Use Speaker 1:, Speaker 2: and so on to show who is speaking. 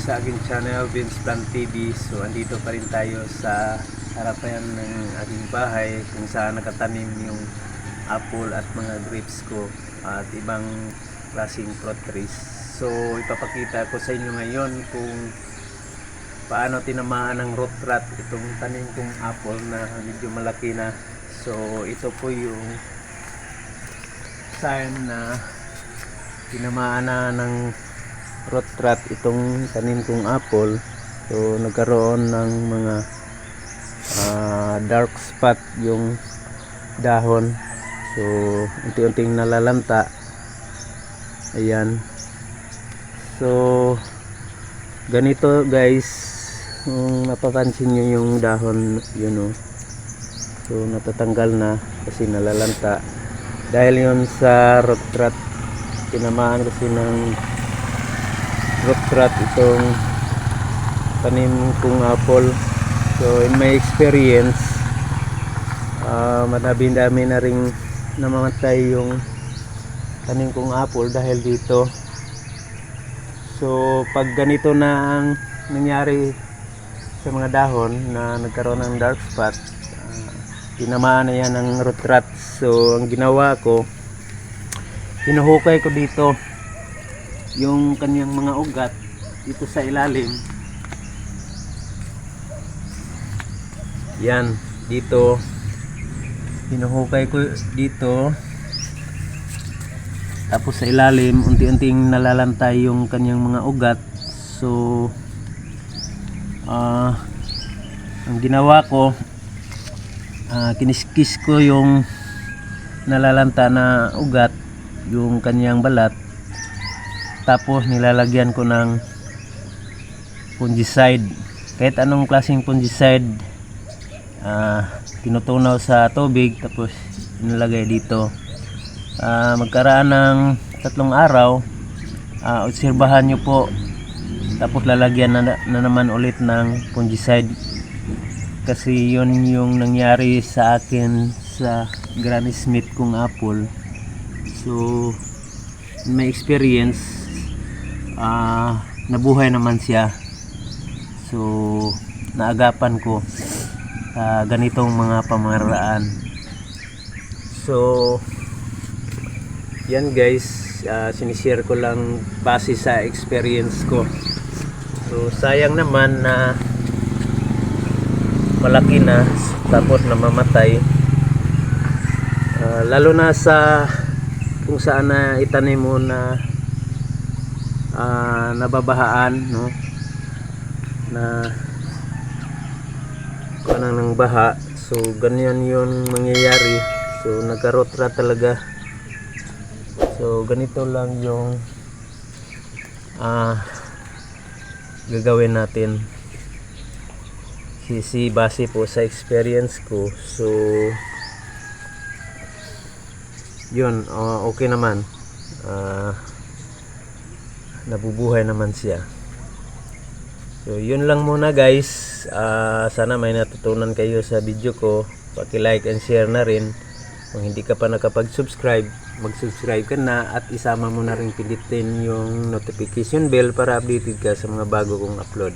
Speaker 1: sa aking channel Vince Plant TV So andito pa rin tayo sa harapan ng aking bahay kung saan nakatanim yung apple at mga grapes ko at ibang klaseng fruit trees. So ipapakita ko sa inyo ngayon kung paano tinamaan ng root rot itong tanim kong apple na medyo malaki na. So ito po yung sign na tinamaan na ng rot rot itong tanim kong apple. So nagkaroon ng mga ah, dark spot yung dahon. So unti-unting nalalanta. Ayan. So ganito guys kung napapansin nyo yung dahon yun o so natatanggal na kasi nalalanta. Dahil yun sa rot rot tinamaan kasi ng rot rot itong tanim kong apple. So in my experience uh, madami dami na ring namamatay yung tanim kong apple dahil dito. So pag ganito na ang nangyari sa mga dahon na nagkaroon ng dark spot uh, tinamaan na yan ng rot rot so ang ginawa ko hinuhukay ko dito yung kanyang mga ugat dito sa ilalim. Yan dito. Hinuhukay ko dito. Tapos sa ilalim unti-unting nalalantay yung kanyang mga ugat. So ah ang ginawa ko ah, kiniskis ko yung nalalanta na ugat yung kanyang balat tapos nilalagyan ko ng fungicide. Kahit anong klaseng fungicide ah tinutunaw sa tubig tapos inilagay dito. Ah, magkaraan ng tatlong araw ah, obserbahan nyo po. Tapos lalagyan na, na naman ulit ng fungicide. Kasi yun yung nangyari sa akin sa Granny Smith kong apple. So my experience ah nabuhay naman siya. So naagapan ko sa ganitong mga pamaraan. So yan guys ah, sinishare ko lang base sa experience ko. So sayang naman na malaki na tapos namamatay. Ah, lalo na sa kung saan na itanim mo na ah, nababahaan no? Na kuha ng baha. So ganyan yung mangyayari. So nagkarotra talaga. So ganito lang yung ah gagawin natin. Kasi base po sa experience ko. So yun ah, okay naman. Ah, nabubuhay naman siya. So yun lang muna guys. Ah, sana may natutunan kayo sa video ko. Paki like and share na rin. Kung hindi ka pa nakapag-subscribe mag-subscribe ka na at isama mo na rin pindutin yung notification bell para updated ka sa mga bago kong upload